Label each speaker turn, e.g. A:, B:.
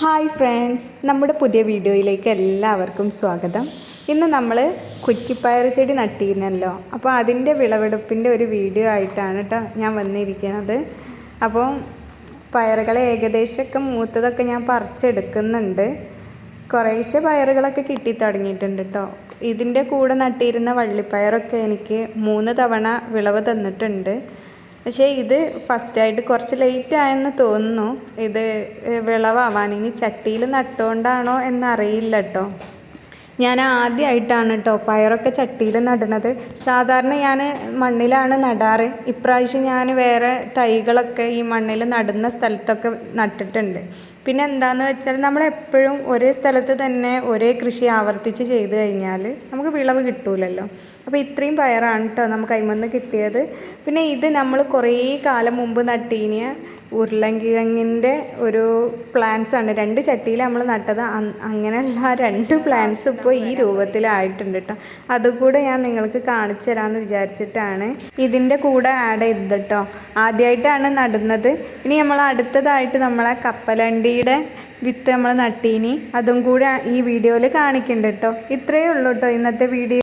A: Hi friends നമ്മുടെ പുതിയ വീഡിയോയിലേക്ക് എല്ലാവർക്കും സ്വാഗതം. ഇന്ന് നമ്മൾ കുറ്റിപ്പയർ ചെടി നട്ടിരുന്നല്ലോ. അപ്പോൾ അതിന്റെ വിളവെടുപ്പിന്റെ ഒരു വീഡിയോ ആയിട്ടാണ് കേട്ടോ ഞാൻ വന്നിരിക്കുന്നത്. അപ്പോൾ പയറുകളെ ഏകദേശമൊക്കെ മൂത്തതൊക്കെ ഞാൻ പറിച്ചെടുക്കുന്നുണ്ട്. കുറേശ്ശെ പയറുകളൊക്കെ കിട്ടി തുടങ്ങിയിട്ടുണ്ട് കേട്ടോ ഇതിന്റെ കൂടെ നട്ടിരുന്ന വള്ളിപ്പയറൊക്കെ എനിക്ക് മൂന്ന് തവണ വിളവ് തന്നിട്ടുണ്ട്. പക്ഷേ ഇത് ഫസ്റ്റായിട്ട് കുറച്ച് ലേറ്റ് ആയെന്ന് തോന്നുന്നു. ഇത് വിളവാവാൻ. ഇനി ചട്ടിയിൽ നട്ടുകൊണ്ടാണോ എന്നറിയില്ല കേട്ടോ ഞാൻ ആദ്യമായിട്ടാണ് കേട്ടോ പയറൊക്കെ ചട്ടിയിൽ നടുന്നത്. സാധാരണ ഞാൻ മണ്ണിലാണ് നടാറ്. ഇപ്രാവശ്യം ഞാൻ വേറെ തൈകളൊക്കെ ഈ മണ്ണിൽ നടുന്ന സ്ഥലത്തൊക്കെ നട്ടിട്ടുണ്ട്. പിന്നെ എന്താണെന്ന് വെച്ചാൽ നമ്മൾ എപ്പോഴും ഒരേ സ്ഥലത്ത് തന്നെ ഒരേ കൃഷി ആവർത്തിച്ച് ചെയ്ത് കഴിഞ്ഞാൽ നമുക്ക് വിളവ് കിട്ടൂലല്ലോ. അപ്പോൾ ഇത്രയും പയറാണ് കേട്ടോ നമുക്ക് അതിമന്ന് കിട്ടിയത്. പിന്നെ ഇത് നമ്മൾ കുറേ കാലം മുമ്പ് നട്ടീനിയ ഉരുളൻകിഴങ്ങിന്റെ ഒരു പ്ലാന്റ്സ് ആണ്. രണ്ട് ചട്ടിയിൽ നമ്മൾ നട്ടത്. അങ്ങനെയുള്ള രണ്ട് പ്ലാന്റ്സ് ഇപ്പോൾ ഈ രൂപത്തിലായിട്ടുണ്ട് കേട്ടോ. അതുകൂടെ ഞാൻ നിങ്ങൾക്ക് കാണിച്ചു തരാമെന്ന് വിചാരിച്ചിട്ടാണ് ഇതിന്റെ കൂടെ ആഡ് ചെയ്തത് കേട്ടോ. ആദ്യമായിട്ടാണ് നടുന്നത്. ഇനി നമ്മൾ അടുത്തതായിട്ട് നമ്മളെ കപ്പലണ്ടിയുടെ വിത്ത് നമ്മൾ നട്ടീനി. അതും കൂടെ ഈ വീഡിയോയിൽ കാണിക്കുന്നുണ്ട് കേട്ടോ. ഇത്രയേ ഉള്ളൂ കേട്ടോ ഇന്നത്തെ വീഡിയോ.